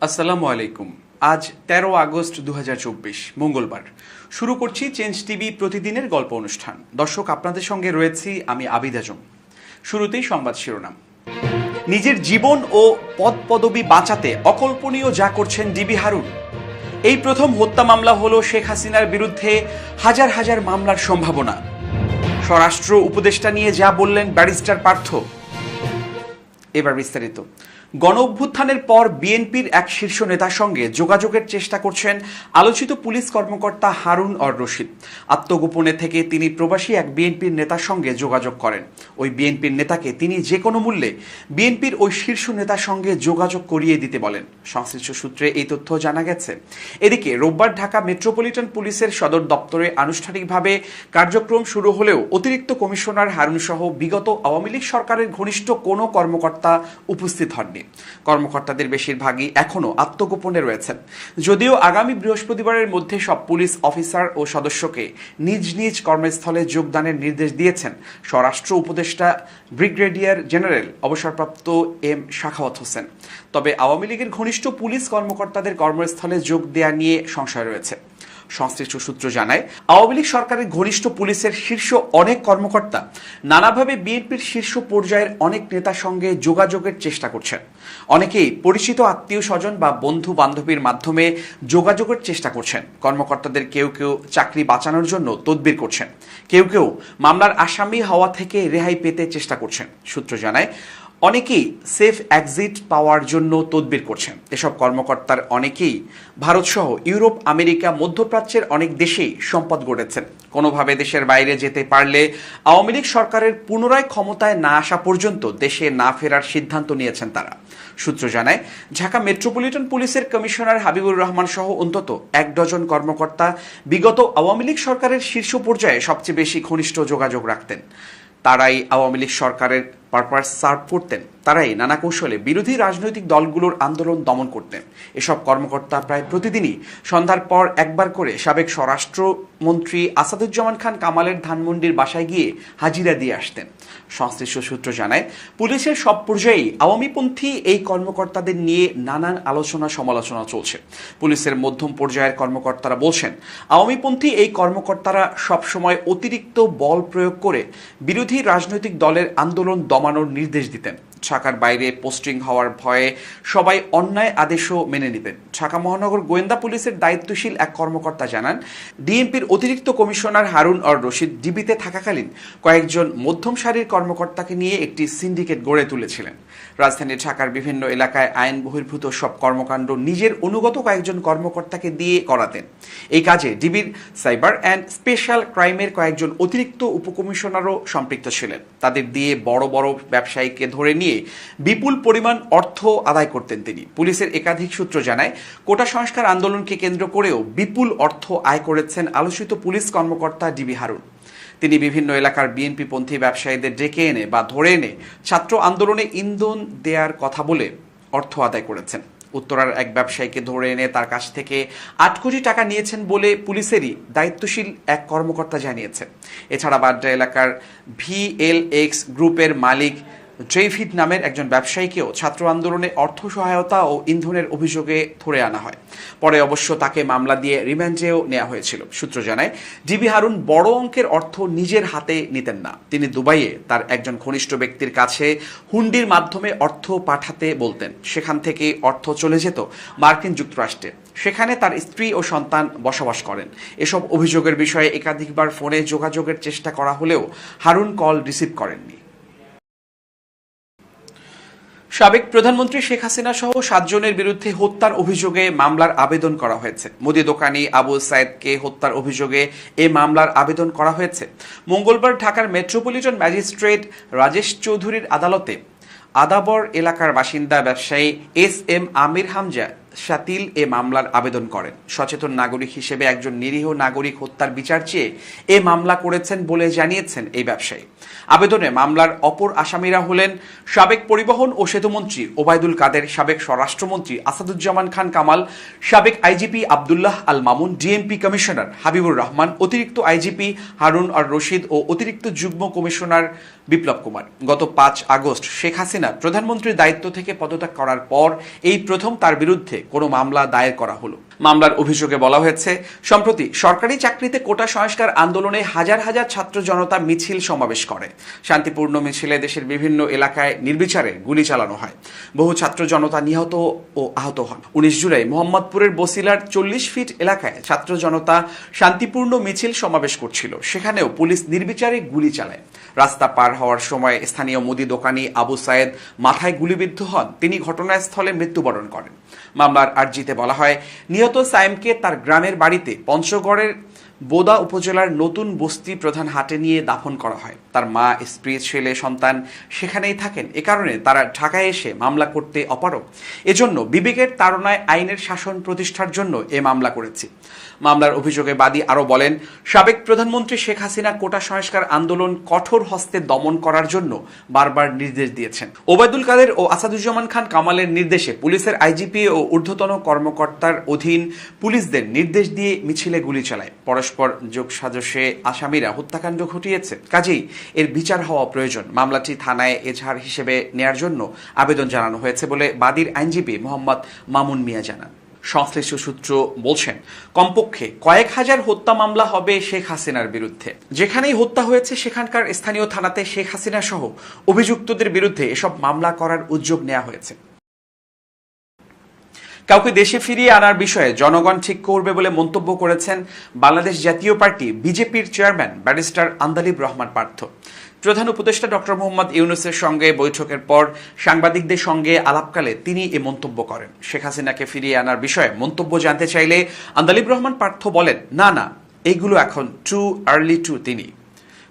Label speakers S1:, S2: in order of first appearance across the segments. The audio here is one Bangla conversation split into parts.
S1: আসসালামু আলাইকুম। আজ তেরো আগস্ট দু মঙ্গলবার। শুরু করছি চেঞ্জ টিভি প্রতিদিনের গল্প অনুষ্ঠান। দর্শক, আপনাদের সঙ্গে রয়েছি আমি আবিদ আজম। শুরুতেই সংবাদ শিরোনাম। নিজের জীবন ও পদ পদবি বাঁচাতে অকল্পনীয় যা করছেন ডিবি হারুন। এই প্রথম হত্যা মামলা হলো শেখ হাসিনার বিরুদ্ধে হাজার হাজার মামলার সম্ভাবনা। স্বরাষ্ট্র উপদেষ্টা নিয়ে যা বললেন ব্যারিস্টার পার্থ। এবার বিস্তারিত। গণ অভ্যুত্থানের পর বিএনপির এক শীর্ষ নেতার সঙ্গে যোগাযোগের চেষ্টা করছেন আলোচিত পুলিশ কর্মকর্তা হারুন অর রশিদ। আত্মগোপনে থেকে তিনি প্রবাসী এক বিএনপির নেতার সঙ্গে যোগাযোগ করেন। ওই বিএনপির নেতাকে তিনি যে কোনো মূল্যে বিএনপির ওই শীর্ষ নেতার সঙ্গে যোগাযোগ করিয়ে দিতে বলেন। সংশ্লিষ্ট সূত্রে এই তথ্য জানা গেছে। এদিকে রোববার ঢাকা মেট্রোপলিটন পুলিশের সদর দপ্তরে আনুষ্ঠানিকভাবে কার্যক্রম শুরু হলেও অতিরিক্ত কমিশনার হারুন সহ বিগত আওয়ামী লীগ সরকারের ঘনিষ্ঠ কোনো কর্মকর্তা উপস্থিত হননি। কর্মকর্তাদের বেশিরভাগই এখনও আত্মগোপনে রয়েছেন। যদিও আগামী বৃহস্পতিবারের মধ্যে সব পুলিশ অফিসার ও সদস্যকে নিজ নিজ কর্মস্থলে যোগদানের নির্দেশ দিয়েছেন স্বরাষ্ট্র উপদেষ্টা ব্রিগেডিয়ার জেনারেল অবসরপ্রাপ্ত এম শাখাওয়াত হোসেন। তবে আওয়ামী লীগের ঘনিষ্ঠ পুলিশ কর্মকর্তাদের কর্মস্থলে যোগ দেয়া নিয়ে সংশয় রয়েছে। সংশ্লিষ্ট সূত্র জানায়, আওয়ামী লীগ সরকারের ঘনিষ্ঠ পুলিশের শীর্ষ অনেক কর্মকর্তা নানাভাবে বিএনপির শীর্ষ পর্যায়ের অনেক নেতার সঙ্গে যোগাযোগের চেষ্টা করছেন। অনেকেই পরিচিত আত্মীয় স্বজন বা বন্ধু বান্ধবীর মাধ্যমে যোগাযোগের চেষ্টা করছেন। কর্মকর্তাদের কেউ কেউ চাকরি বাঁচানোর জন্য তদবির করছেন। কেউ কেউ মামলার আসামি হওয়া থেকে রেহাই পেতে চেষ্টা করছেন। সূত্র জানায় অনেকেই সেফ এক্সিট পাওয়ার জন্য তদবির করছেন। এসব কর্মকর্তার অনেকেই ভারতসহ ইউরোপ, আমেরিকা, মধ্যপ্রাচ্যের অনেক দেশেই সম্পদ গড়েছেন। কোনোভাবে দেশের বাইরে যেতে পারলে আওয়ামী লীগ সরকারের পুনরায় ক্ষমতায় না আসা পর্যন্ত দেশে না ফেরার সিদ্ধান্ত নিয়েছেন তারা। সূত্র জানায়, ঢাকা মেট্রোপলিটন পুলিশের কমিশনার হাবিবুর রহমান সহ অন্তত এক ডজন কর্মকর্তা বিগত আওয়ামী লীগ সরকারের শীর্ষ পর্যায়ে সবচেয়ে বেশি ঘনিষ্ঠ যোগাযোগ রাখতেন। তারাই আওয়ামী লীগ সরকারের পারপাস সার্ভ করতেন। তারাই নানা কৌশলে বিরোধী রাজনৈতিক দলগুলোর আন্দোলন দমন করতেন। এসব কর্মকর্তা প্রায় প্রতিদিনই সন্ধ্যার পর একবার করে সাবেক স্বরাষ্ট্রমন্ত্রী আসাদুজ্জামান খান কামালের ধানমন্ডির বাসায় গিয়ে হাজিরা দিয়ে আসতেন। সংশ্লিষ্ট সূত্র জানায়, পুলিশের সব পর্যায়েই আওয়ামীপন্থী এই কর্মকর্তাদের নিয়ে নানান আলোচনা সমালোচনা চলছে। পুলিশের মধ্যম পর্যায়ের কর্মকর্তারা বলছেন, আওয়ামীপন্থী এই কর্মকর্তারা সবসময় অতিরিক্ত বল প্রয়োগ করে বিরোধী রাজনৈতিক দলের আন্দোলন দমানোর নির্দেশ দিতেন। ঢাকার বাইরে পোস্টিং হওয়ার ভয়ে সবাই অন্যায় আদেশও মেনে নিতেন ঢাকা মহানগর গোয়েন্দা পুলিশের দায়িত্বশীল এক কর্মকর্তা জানান, ডিএমপির অতিরিক্ত কমিশনার হারুন অর রশিদ ডিবিতে থাকাকালীন কয়েকজন মধ্যম সারির কর্মকর্তাকে নিয়ে একটি সিন্ডিকেট গড়ে তুলেছিলেন। রাজধানী ঢাকার বিভিন্ন এলাকায় আইন বহির্ভূত সব কর্মকাণ্ড নিজের অনুগত কয়েকজন কর্মকর্তাকে দিয়ে করাতেন। এই কাজে ডিবির সাইবার অ্যান্ড স্পেশাল ক্রাইমের কয়েকজন অতিরিক্ত উপকমিশনারও সম্পৃক্ত ছিলেন। তাদের দিয়ে বড় বড় ব্যবসায়ীকে ধরে নিয়ে বিপুল পরিমাণ অর্থ আদায় করতেন তিনি। পুলিশের একাধিক সূত্র জানায়, কোটা সংস্কার আন্দোলনকে কেন্দ্র করেও বিপুল অর্থ আয় করেছেন আলোচিত পুলিশ কর্মকর্তা ডিবি হারুন। তিনি বিভিন্ন এলাকার বিএনপি পন্থী ব্যবসায়ীদের ডেকে এনে বা ধরে এনে ছাত্র আন্দোলনে ইন্ধন দেওয়ার কথা বলে অর্থ আদায় করেছেন। উত্তরার এক ব্যবসায়ীকে ধরে এনে তার কাছ থেকে আট কোটি টাকা নিয়েছেন বলে পুলিশেরই দায়িত্বশীল এক কর্মকর্তা জানিয়েছে। এছাড়া বাড্ডা এলাকার ভিএলএক্স গ্রুপের মালিক ড্রেভিড নামের একজন ব্যবসায়ীকেও ছাত্র আন্দোলনে অর্থ সহায়তা ও ইন্ধনের অভিযোগে ধরে আনা হয়। পরে অবশ্য তাকে মামলা দিয়ে রিমান্ডেও নেওয়া হয়েছিল। সূত্র জানায়, ডিবি হারুন বড় অঙ্কের অর্থ নিজের হাতে নিতেন না। তিনি দুবাইয়ে তার একজন ঘনিষ্ঠ ব্যক্তির কাছে হুন্ডির মাধ্যমে অর্থ পাঠাতে বলতেন। সেখান থেকে অর্থ চলে যেত মার্কিন যুক্তরাষ্ট্রে। সেখানে তার স্ত্রী ও সন্তান বসবাস করেন। এসব অভিযোগের বিষয়ে একাধিকবার ফোনে যোগাযোগের চেষ্টা করা হলেও হারুন কল রিসিভ করেননি। সাবেক প্রধানমন্ত্রী শেখ হাসিনা সহ সাতজনের বিরুদ্ধে হত্যার অভিযোগে মামলার আবেদন করা হয়েছে। মুদি দোকানি আবু সাইদকে হত্যার অভিযোগে এ মামলার আবেদন করা হয়েছে। মঙ্গলবার ঢাকার মেট্রোপলিটন ম্যাজিস্ট্রেট রাজেশ চৌধুরীর আদালতে আদাবর এলাকার বাসিন্দা ব্যবসায়ী এস এম আমির হামজা শাতিল এ মামলার আবেদন করেন। সচেতন নাগরিক হিসেবে একজন নিরীহ নাগরিক হত্যার বিচার চেয়ে এ মামলা করেছেন বলে জানিয়েছেন এই ব্যবসায়ী। আবেদনে মামলার অপর আসামিরা হলেন সাবেক পরিবহন ও সেতুমন্ত্রী ওবায়দুল কাদের, সাবেক স্বরাষ্ট্রমন্ত্রী আসাদুজ্জামান খান কামাল, সাবেক IGP Abdullah Al Mamun, DMP commissioner Habibur Rahman, অতিরিক্ত আইজিপি হারুন আর রশিদ ও অতিরিক্ত যুগ্ম কমিশনার বিপ্লব কুমার। গত পাঁচ আগস্ট শেখ হাসিনা প্রধানমন্ত্রীর দায়িত্ব থেকে পদত্যাগ করার পর এই প্রথম তার বিরুদ্ধে কোনো মামলা দায়ের করা হলো। মামলার অভিযোগে বলা হয়েছে, সম্প্রতি সরকারি চাকরিতে কোটা সংস্কার আন্দোলনে হাজার হাজার ছাত্র জনতা মিছিল সমাবেশ করে। শান্তিপূর্ণ মিছিলে দেশের বিভিন্ন এলাকায় নির্বিচারে গুলি চালানো হয়। বহু ছাত্র জনতা নিহত ও আহত হন। উনিশ জুলাই মোহাম্মদপুরের বসিলার চল্লিশ ফিট এলাকায় ছাত্র জনতা শান্তিপূর্ণ মিছিল সমাবেশ করছিল। সেখানেও পুলিশ নির্বিচারে গুলি চালায়। রাস্তা পার হওয়ার সময় স্থানীয় মুদি দোকানি আবু সায়েদ মাথায় গুলিবিদ্ধ হন। তিনি ঘটনাস্থলে মৃত্যুবরণ করেন। মামলার আর্জিতে বলা হয়, নিহত সায়েমকে তার গ্রামের বাড়িতে পঞ্চগড়ের বোদা উপজেলার নতুন বস্তি প্রধান হাটে নিয়ে দাফন করা হয়। তার মা, স্ত্রী, ছেলে, সন্তান সেখানেই থাকেন। এ কারণে তারা ঢাকায় এসে মামলা করতে অপারক এজন্য বিবেকের তাড়নায় আইনের শাসন প্রতিষ্ঠার জন্য এ মামলা করেছি। মামলার অভিযোগে বাদী আরও বলেন, সাবেক প্রধানমন্ত্রী শেখ হাসিনা কোটা সংস্কার আন্দোলন কঠোর হস্তে দমন করার জন্য বারবার নির্দেশ দিয়েছেন। ওবায়দুল কাদের ও আসাদুজ্জামান খান কামালের নির্দেশে পুলিশের আইজিপি ও ঊর্ধ্বতন কর্মকর্তার অধীন পুলিশদের নির্দেশ দিয়ে মিছিলে গুলি চালায়। পরস্পর যোগ সাজসে আসামিরা হত্যাকাণ্ড ঘটিয়েছে। কাজেই এর বিচার হওয়া প্রয়োজন। মামলাটি থানায় এজাহার হিসেবে নেয়ার জন্য আবেদন জানানো হয়েছে বলে বাদীর আইনজীবী মোহাম্মদ মামুন মিয়া জানান। সংশ্লিষ্ট সূত্র বলছেন, কমপক্ষে কয়েক হাজার হত্যা মামলা হবে শেখ হাসিনার বিরুদ্ধে। যেখানেই হত্যা হয়েছে সেখানকার স্থানীয় থানাতে শেখ হাসিনা সহ অভিযুক্তদের বিরুদ্ধে এসব মামলা করার উদ্যোগ নেওয়া হয়েছে। কাউকে দেশে ফিরিয়ে আনার বিষয়ে জনগণ ঠিক করবে বলে মন্তব্য করেছেন বাংলাদেশ জাতীয় পার্টি বিজেপির চেয়ারম্যান ব্যারিস্টার আন্দালিব রহমান পার্থ। প্রধান উপদেষ্টা ডক্টর মোহাম্মদ ইউনুসের সঙ্গে বৈঠকের পর সাংবাদিকদের সঙ্গে আলাপকালে তিনি এ মন্তব্য করেন। শেখ হাসিনাকে ফিরিয়ে আনার বিষয়ে মন্তব্য জানতে চাইলে আন্দালিব রহমান পার্থ বলেন, না না এইগুলো এখন টু আর্লি টু তিনি।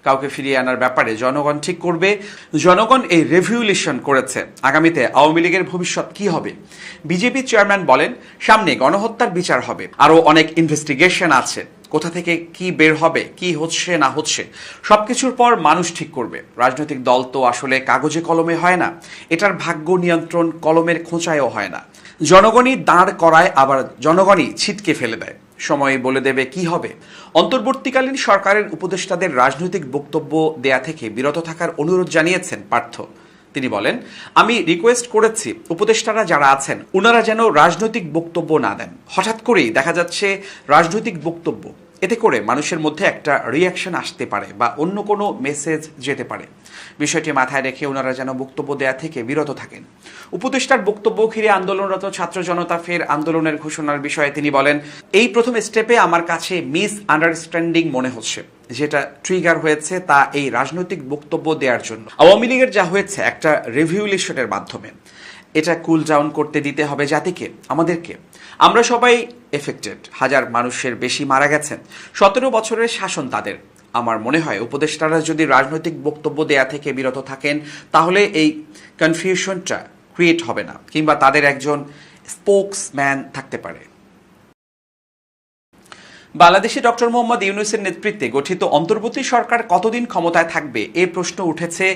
S1: কাউকে ফিরিয়ে আনার ব্যাপারে জনগণ ঠিক করবে। জনগণ এই রেভিউলেশন করেছে। আগামীতে আওয়ামী লীগের ভবিষ্যৎ কি হবে? বিজেপি চেয়ারম্যান বলেন, সামনে গণহত্যার বিচার হবে। আরও অনেক ইনভেস্টিগেশন আছে। কোথা থেকে কি বের হবে, কি হচ্ছে, না হচ্ছে, সবকিছুর পর মানুষ ঠিক করবে। রাজনৈতিক দল তো আসলে কাগজে কলমে হয় না। এটার ভাগ্য নিয়ন্ত্রণ কলমের খোঁচায়ও হয় না। জনগণই দাঁড় করায় আবার জনগণই ছিটকে ফেলে দেয়। সময় বলে দেবে কি হবে। অন্তর্বর্তীকালীন সরকারের উপদেষ্টাদের রাজনৈতিক বক্তব্য দেয়া থেকে বিরত থাকার অনুরোধ জানিয়েছেন পার্থ। তিনি বলেন, আমি রিকোয়েস্ট করেছি, উপদেষ্টারা যারা আছেন ওনারা যেন রাজনৈতিক বক্তব্য না দেন। হঠাৎ করেই দেখা যাচ্ছে রাজনৈতিক বক্তব্য এতে করে মানুষের মধ্যে একটা রিয়াকশন আসতে পারে বা অন্য কোনো মেসেজ যেতে পারে। বিষয়টি মাথায় রেখে ওনারা যেন বক্তব্য দেয়া থেকে বিরত থাকেন। উপদেষ্টার বক্তব্য ঘিরে আন্দোলনরত ছাত্র জনতা ফের আন্দোলনের ঘোষণার বিষয়ে তিনি বলেন, এই প্রথম স্টেপে আমার কাছে মিস আন্ডারস্ট্যান্ডিং মনে হচ্ছে। যেটা ট্রিগার হয়েছে তা এই রাজনৈতিক বক্তব্য দেওয়ার জন্য। আওয়ামী লীগের যা হয়েছে একটা রিভিউলেশনের মাধ্যমে। এটা কুল ডাউন করতে দিতে হবে জাতিকে, আমাদেরকে। আমরা সবাই এফেক্টেড হাজার মানুষের বেশি মারা গেছেন। সতেরো বছরের শাসন তাদের। আমার মনে হয় উপদেষ্টারা যদি রাজনৈতিক বক্তব্য দেয়া থেকে বিরত থাকেন, তাহলে এই কনফিউশনটা ক্রিয়েট হবে না, কিংবা তাদের একজন স্পোক্সম্যান থাকতে পারে। বাংলাদেশে ডক্টর মোহাম্মদ ইউনুসের নেতৃত্বে গঠিত অন্তর্বর্তী সরকার কতদিন ক্ষমতায় থাকবে, এ প্রশ্ন উঠেছে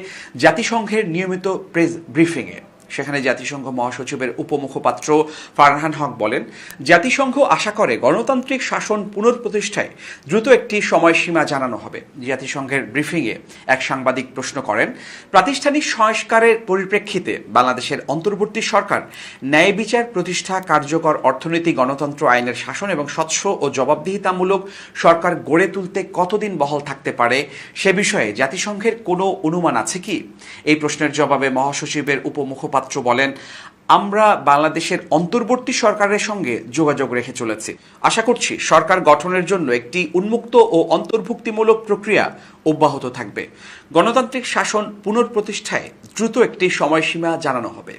S1: জাতিসংঘের নিয়মিত প্রেস ব্রিফিংয়ে সেখানে জাতিসংঘ মহাসচিবের উপমুখপাত্র ফারহান হক বলেন, জাতিসংঘ আশা করে গণতান্ত্রিক শাসন পুনঃপ্রতিষ্ঠায় দ্রুত একটি সময়সীমা জানানো হবে। জাতিসংঘের ব্রিফিংয়ে এক সাংবাদিক প্রশ্ন করেন, প্রাতিষ্ঠানিক সংস্কারের পরিপ্রেক্ষিতে বাংলাদেশের অন্তর্বর্তী সরকার ন্যায় বিচার প্রতিষ্ঠা কার্যকর অর্থনীতি গণতন্ত্র আইনের শাসন এবং স্বচ্ছ ও জবাবদিহিতামূলক সরকার গড়ে তুলতে কতদিন বহাল থাকতে পারে সে বিষয়ে জাতিসংঘের কোনো অনুমান আছে কি? এই প্রশ্নের জবাবে মহাসচিবের উপমুখপাত্র বলেন, আমরা বাংলাদেশের অন্তর্বর্তী সরকারের সঙ্গে যোগাযোগ রেখে চলেছি। আশা করছি সরকার গঠনের জন্য একটি উন্মুক্ত ও অন্তর্ভুক্তিমূলক প্রক্রিয়া অব্যাহত থাকবে। গণতান্ত্রিক শাসন পুনঃপ্রতিষ্ঠায় দ্রুত একটি সময়সীমা জানানো হবে।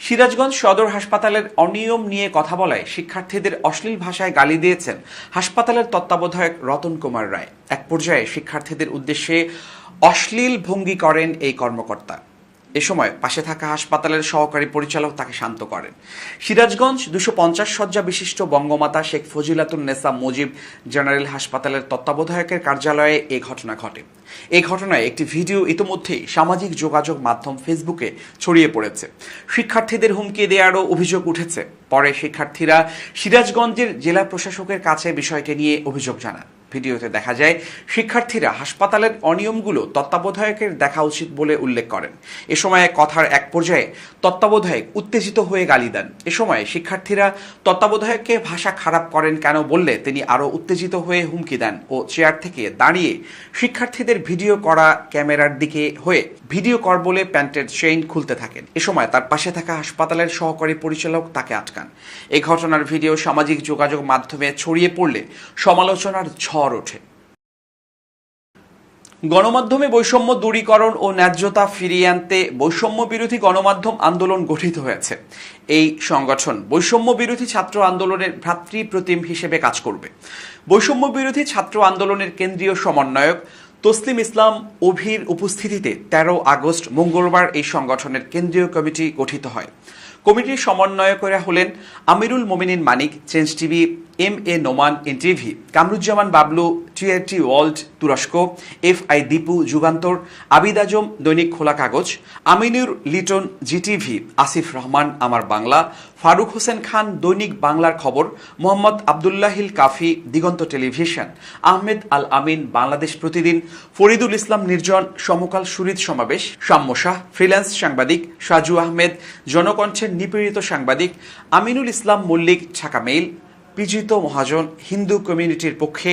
S1: সিরাজগঞ্জ সদর হাসপাতালের অনিয়ম নিয়ে কথা বলায় শিক্ষার্থীদের অশ্লীল ভাষায় গালি দিয়েছেন হাসপাতালের তত্ত্বাবধায়ক রতন কুমার রায়। এক পর্যায়ে শিক্ষার্থীদের উদ্দেশ্যে অশ্লীল ভঙ্গি করেন এই কর্মকর্তা। এ সময় পাশে থাকা হাসপাতালের সহকারী পরিচালক তাকে শান্ত করেন। সিরাজগঞ্জ দুশো পঞ্চাশ শয্যা বিশিষ্ট বঙ্গমাতা শেখ ফজিলাতুন নেসা মুজিব জেনারেল হাসপাতালের তত্ত্বাবধায়কের কার্যালয়ে এ ঘটনা ঘটে। এই ঘটনায় একটি ভিডিও ইতিমধ্যেই সামাজিক যোগাযোগ মাধ্যম ফেসবুকে ছড়িয়ে পড়েছে। শিক্ষার্থীদের হুমকি দেওয়ারও অভিযোগ উঠেছে। পরে শিক্ষার্থীরা সিরাজগঞ্জের জেলা প্রশাসকের কাছে বিষয়টি নিয়ে অভিযোগ জানান। ভিডিওতে দেখা যায়, শিক্ষার্থীরা হাসপাতালের অনিয়মগুলো তত্ত্বাবধায়কের দেখা উচিত বলে উল্লেখ করেন। এ সময় কথার এক পর্যায়ে, তত্ত্বাবধায়ক উত্তেজিত হয়ে গালি দেন। এ সময় শিক্ষার্থীরা তত্ত্বাবধায়ককে ভাষা খারাপ করেন কেন বললে তিনি আরও উত্তেজিত হয়ে হুমকি দেন ও চেয়ার থেকে দাঁড়িয়ে শিক্ষার্থীদের ভিডিও করা ক্যামেরার দিকে হয়ে ভিডিও কর বলে প্যান্টের চেইন খুলতে থাকেন। এ সময় তার পাশে থাকা হাসপাতালের সহকারী পরিচালক তাকে আটকান। এই ঘটনার ভিডিও সামাজিক যোগাযোগ মাধ্যমে ছড়িয়ে পড়লে সমালোচনার ঝড় ওঠে। গণমাধ্যমে বৈষম্য দূরীকরণ ও ন্যায্যতা ফিরিয়ে আনতে বৈষম্য বিরোধী গণমাধ্যম আন্দোলন গঠিত হয়েছে। এই সংগঠন বৈষম্য বিরোধী ছাত্র আন্দোলনের ভ্রাতৃ প্রতিম হিসেবে কাজ করবে। বৈষম্য বিরোধী ছাত্র আন্দোলনের কেন্দ্রীয় সমন্বয়ক তসলিম ইসলাম অভির উপস্থিতিতে তেরো আগস্ট মঙ্গলবার এই সংগঠনের কেন্দ্রীয় কমিটি গঠিত হয়। কমিটির সমন্বয়করা হলেন Amirul Mominin Manik, change TV M A Noman NTV Kamruzzaman, Bablu TRT world তুরস্ক এফ আই দীপু যুগান্তর, আবিদ আজম, দৈনিক খোলা কাগজ, আমিনুর লিটন জিটিভি আসিফ রহমান, আমার বাংলা, ফারুক হোসেন খান, দৈনিক বাংলার খবর, মোহাম্মদ আবদুল্লাহিল কাফি, দিগন্ত টেলিভিশন, আহমেদ আল আমিন, বাংলাদেশ প্রতিদিন, ফরিদুল ইসলাম নির্জন, সমকাল সুরিত সমাবেশ সাম্য শাহ, ফ্রিল্যান্স সাংবাদিক, সাজু আহমেদ জনকণ্ঠের নিপীড়িত সাংবাদিক, আমিনুল ইসলাম মল্লিক ছাকা মেইল বিজিত মহাজন হিন্দু কমিউনিটির পক্ষে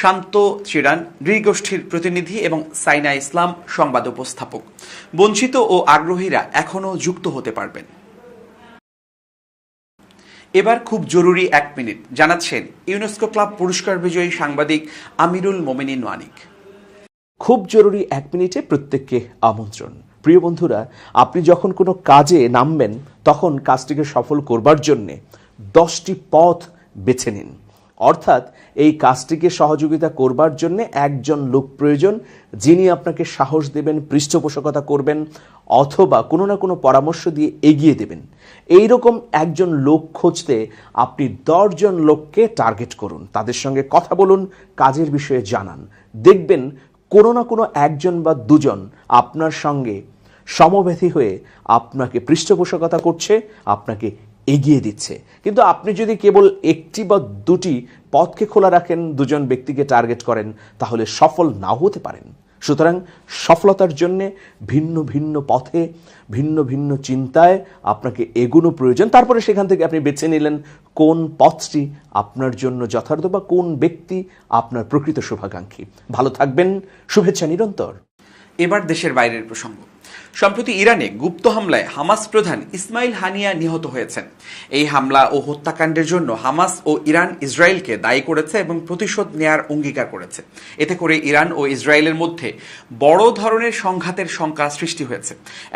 S1: শান্ত চিরান নৃগোষ্ঠীর প্রতিনিধি এবং সাইনা ইসলাম সংবাদ উপস্থাপক। বঞ্চিত ও আগ্রহীরা এখনও যুক্ত হতে পারবেন। এবার খুব জরুরি এক মিনিট, জানাচ্ছেন ইউনেস্কো ক্লাব পুরস্কার বিজয়ী সাংবাদিক আমিরুল মোমিনিন ওয়ানিক
S2: খুব জরুরি এক মিনিটে প্রত্যেককে আমন্ত্রণ। প্রিয় বন্ধুরা, আপনি যখন কোনো কাজে নামবেন, তখন কাজটিকে সফল করবার জন্যে দশটি পথ বেছে নিন। অর্থাৎ এই কাজটিকে সহযোগিতা করবার জন্য একজন লোক প্রয়োজন যিনি আপনাকে সাহস দেবেন, পৃষ্ঠপোষকতা করবেন, অথবা কোনো না কোনো পরামর্শ দিয়ে এগিয়ে দেবেন। এই রকম একজন লোক খুঁজতে আপনি দশজন লোককে টার্গেট করুন। তাদের সঙ্গে কথা বলুন, কাজের বিষয়ে জানান। দেখবেন কোনো না কোনো একজন বা দুজন আপনার সঙ্গে সমব্যথী হয়ে আপনাকে পৃষ্ঠপোষকতা করছে, আপনাকে এগিয়ে দিচ্ছে। কিন্তু আপনি যদি কেবল একটি বা দুটি পথকে খোলা রাখেন, দুজন ব্যক্তিকে টার্গেট করেন, তাহলে সফল নাও হতে পারেন। সুতরাং সফলতার জন্য ভিন্ন ভিন্ন পথে, ভিন্ন ভিন্ন চিন্তায় আপনাকে এগুনো প্রয়োজন। তারপরে সেখান থেকে আপনি বেছে নিলেন কোন পথটি আপনার জন্য যথার্থ বা কোন ব্যক্তি আপনার প্রকৃত শুভাকাঙ্ক্ষী। ভালো থাকবেন, শুভেচ্ছা নিরন্তর।
S1: এবার দেশের বাইরের প্রসঙ্গ। সম্প্রতি ইরানে গুপ্ত হামলায় হামাস প্রধান ইসমাইল হানিয়া নিহত হয়েছেন। এই হামলা ও হত্যাকাণ্ডের জন্য হামাস ও ইরান ইসরায়েলকে দায়ী করেছে এবং প্রতিশোধ নেয়ার অঙ্গীকার করেছে। এতে করে ইরান ও ইসরায়েলের মধ্যে বড় ধরনের সংঘাতের শঙ্কা সৃষ্টি হয়েছে।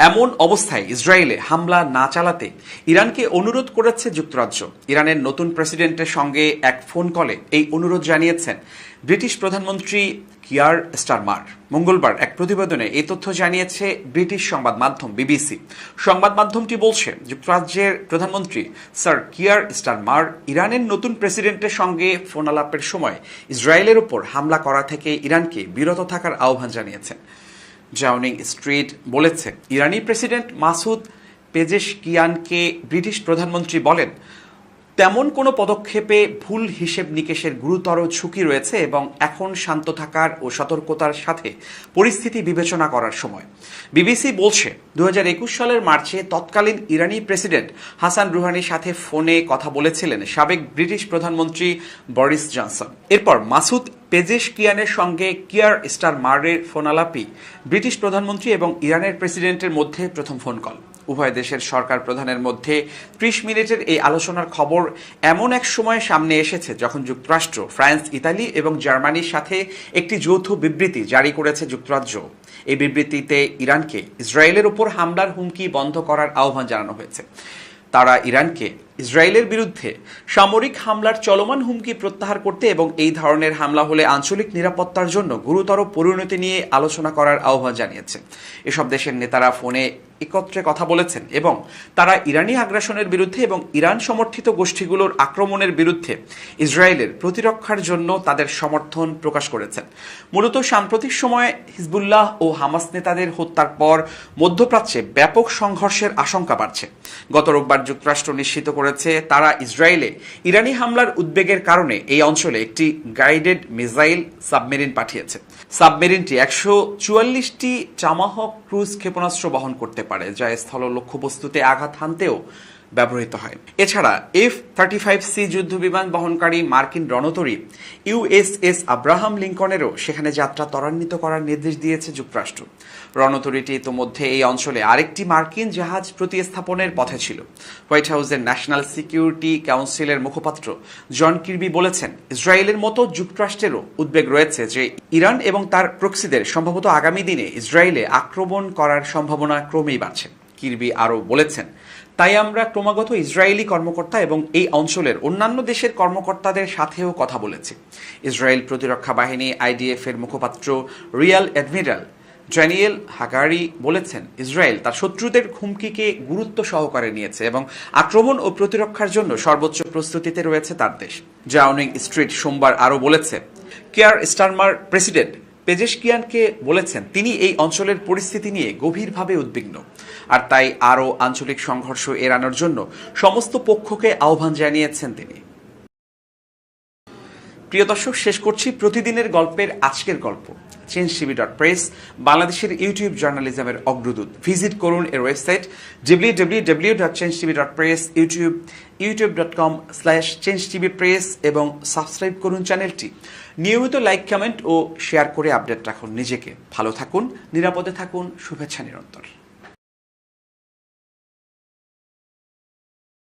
S1: এমন অবস্থায় ইসরায়েলে হামলা না চালাতে ইরানকে অনুরোধ করেছে যুক্তরাজ্য। ইরানের নতুন প্রেসিডেন্টের সঙ্গে এক ফোন কলে এই অনুরোধ জানিয়েছেন ব্রিটিশ প্রধানমন্ত্রী কিয়ার স্টারমার মঙ্গলবার এক প্রতিবেদনে এই তথ্য জানিয়েছে ব্রিটিশ সংবাদ মাধ্যম বিবিসি। সংবাদ মাধ্যমটি বলছে, যুক্তরাজ্যের প্রধানমন্ত্রী স্যার কিয়ার স্টারমার ইরানের নতুন প্রেসিডেন্টের সঙ্গে ফোনালাপের সময় ইসরায়েলের উপর হামলা করা থেকে ইরানকে বিরত থাকার আহ্বান জানিয়েছেন জাউনিং স্ট্রিট বলেছে, ইরানি প্রেসিডেন্ট মাসুদ পেজেশকিয়ানকে ব্রিটিশ প্রধানমন্ত্রী বলেন তেমন কোনো পদক্ষেপে ভুল হিসেব নিকেশের গুরুতর ঝুঁকি রয়েছে এবং এখন শান্ত থাকার ও সতর্কতার সাথে পরিস্থিতি বিবেচনা করার সময়। বিবিসি বলছে দু হাজার একুশ সালের মার্চে তৎকালীন ইরানি প্রেসিডেন্ট হাসান রুহানির সাথে ফোনে কথা বলেছিলেন সাবেক ব্রিটিশ প্রধানমন্ত্রী বরিস জনসন। এরপর মাসুদ পেজেশ কিয়ানের সঙ্গে কিয়ার স্টার মারের ফোনালাপি। ব্রিটিশ প্রধানমন্ত্রী এবং ইরানের প্রেসিডেন্টের মধ্যে প্রথম ফোন কল। উভয় দেশের সরকার প্রধানের মধ্যে ত্রিশ মিনিটের এই আলোচনার খবর এমন এক সময় সামনে এসেছে যখন যুক্তরাষ্ট্র, ফ্রান্স, ইতালি এবং জার্মানির সাথে একটি যৌথ বিবৃতি জারি করেছে যুক্তরাজ্য। এই বিবৃতিতে ইরানকে ইসরায়েলের উপর হামলার হুমকি বন্ধ করার আহ্বান জানানো হয়েছে। তারা ইরানকে ইসরায়েলের বিরুদ্ধে সামরিক হামলার চলমান হুমকি প্রত্যাহার করতে এবং এই ধরনের হামলা হলে আঞ্চলিক নিরাপত্তার জন্য গুরুতর পরিণতি নিয়ে আলোচনা করার আহ্বান জানিয়েছে। এসব দেশের নেতারা ফোনে একত্রে কথা বলেছেন এবং তারা ইরানি আগ্রাসনের বিরুদ্ধে এবং ইরান সমর্থিত গোষ্ঠীগুলোর আক্রমণের বিরুদ্ধে ইসরায়েলের প্রতিরক্ষার জন্য তাদের সমর্থন প্রকাশ করেছেন। মূলত সাম্প্রতিক সময়ে হিজবুল্লাহ ও হামাস নেতাদের হত্যার পর মধ্যপ্রাচ্যে ব্যাপক সংঘর্ষের আশঙ্কা বাড়ছে। গত রোববার যুক্তরাষ্ট্র নিশ্চিত করেছে তারা ইসরায়েলে। ইরানি হামলার উদ্বেগের কারণে এই অঞ্চলে একটি গাইডেড মিসাইল সাবমেরিন পাঠিয়েছে। সাবমেরিনটি একশো চুয়াল্লিশটি চামাহক ক্রুজ ক্ষেপণাস্ত্র বহন করতে পারে, যা স্থল লক্ষ্যবস্তুতে আঘাত হানতেও ব্যবহৃত হয়। এছাড়া এফ থার্টি ফাইভ সি যুদ্ধ বিমান বহনকারী মার্কিন রণতরী ইউএসএস আব্রাহাম লিঙ্কনেরও সেখানে যাত্রা ত্বরান্বিত করার নির্দেশ দিয়েছে যুক্তরাষ্ট্র। রণতরীটি ইতোমধ্যে এই অঞ্চলে আরেকটি মার্কিন জাহাজ প্রতিস্থাপনের পথে ছিল। হোয়াইট হাউসের ন্যাশনাল সিকিউরিটি কাউন্সিলের মুখপাত্র জন কির্বি বলেছেন, ইসরায়েলের মতো যুক্তরাষ্ট্রেরও উদ্বেগ রয়েছে যে ইরান এবং তার প্রক্সিদের সম্ভবত আগামী দিনে ইসরায়েলে আক্রমণ করার সম্ভাবনা ক্রমেই বাড়ছে। কির্বি আরও বলেছেন। তাই আমরা ক্রমাগত ইসরায়েলি কর্মকর্তা এবং এই অঞ্চলের অন্যান্য দেশের কর্মকর্তাদের সাথেও কথা বলেছি। ইসরায়েল প্রতিরক্ষা বাহিনী, আইডিএফ এর মুখপাত্র, রিয়াল অ্যাডমিরাল ড্যানিয়েল হাগারি বলেছেন, ইসরায়েল তার শত্রুদের হুমকিকে গুরুত্ব সহকারে নিয়েছে এবং আক্রমণ ও প্রতিরক্ষার জন্য সর্বোচ্চ প্রস্তুতিতে রয়েছে তার দেশ। জাউনিং স্ট্রিট সোমবার আরও বলেছে, কেয়ার স্টারমার প্রেসিডেন্ট পেজেশকিয়ানকে বলেছেন, তিনি এই অঞ্চলের পরিস্থিতি নিয়ে গভীরভাবে উদ্বিগ্ন। আর তাই আরও আঞ্চলিক সংঘর্ষ এড়ানোর জন্য সমস্ত পক্ষকে আহ্বান জানিয়েছেন তিনি। প্রিয় দর্শক, শেষ করছি প্রতিদিনের গল্পের আজকের গল্প। চেঞ্জ টিভি ডট প্রেস, বাংলাদেশের ইউটিউব জার্নালিজমের অগ্রদূত। ভিজিট করুন এর website W W W dot change TV dot press, YouTube YouTube dot com slash change TV press এবং সাবস্ক্রাইব করুন চ্যানেলটি। নিয়মিত লাইক, কমেন্ট ও শেয়ার করে আপডেট রাখুন নিজেকে। ভালো থাকুন, নিরাপদে থাকুন, শুভেচ্ছা নিরন্তর।